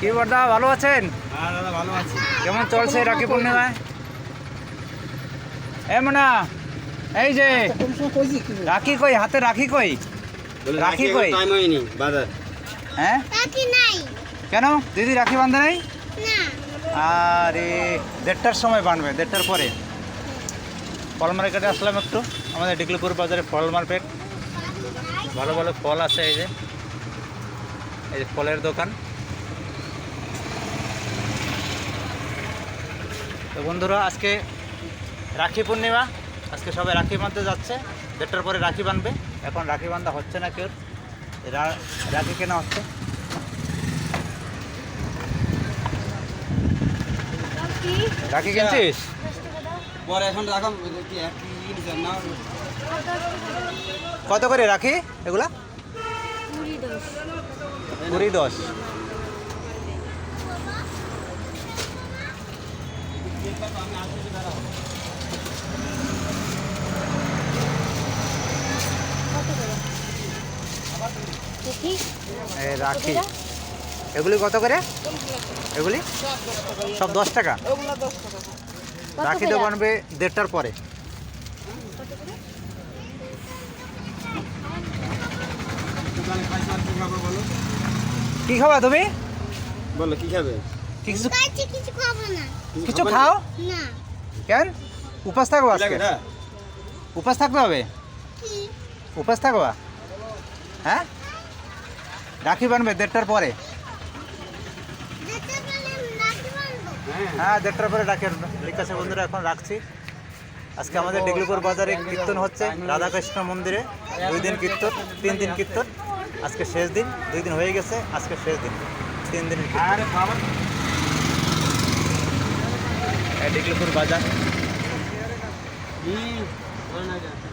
কি বর্দা ভালো আছেন? হ্যাঁ দাদা ভালো আছি। কেমন চলছে রাখি পূর্ণিমায়? এ মোনা এই যে রাখি কই হাতে রাখি কই? রাখি কই? বাজার হ্যাঁ? কেন? দিদি রাখি বাঁধে নাই? না। আরে দেড়টার সময় বানবে দেড়টার পরে। ফল মার্কেটে আসলাম একটু আমাদের ডিগলিপুর বাজারে ফল মার্কেট ভালো ভালো ফল আছে এই যে। এই যে ফলের দোকান। তো বন্ধুরা আজকে রাখি পূর্ণিমা। আজকে সবাই রাখি বাঁধতে যাচ্ছে। দেড়টার পরে রাখি বাঁধবে। এখন রাখি বাঁধা হচ্ছে না কেউ। রা- রাখি কেনা হচ্ছে। রাখি কিনছিস? পরে এখন রাখো কি এক কি জিনিস না? কত করে রাখি এগুলা? কুড়ি দশ কুড়ি দশ কত করে দেখি এই রাখি। এগুলি কত করে? এগুলি? সব দশ টাকা? রাখি তো বানবে দেড়টার পরে। কি খাবা তুমি? বলো, কি খাবে? কিছু কাছে খাব না। কিছু খাও? না। কেন? উপাস থাকব আজকে? উপাস থাকতে হবে? কি? উপাস থাকবা হ্যাঁ? রাখি বানবে দেড়টার পরে। হ্যাঁ। হ্যাঁ দেড়টার পরে রাখি। ঠিক আছে বন্ধুরা এখন রাখছি। আজকে আমাদের ডিগলিপুর বাজারে কীর্তন হচ্ছে রাধাকৃষ্ণ মন্দিরে। দুই দিন কীর্তন তিন দিন কীর্তন। আজকে শেষ দিন দুই দিন হয়ে গেছে আজকে শেষ দিন। তিন দিনের কীর্তন। আরে বাবা এই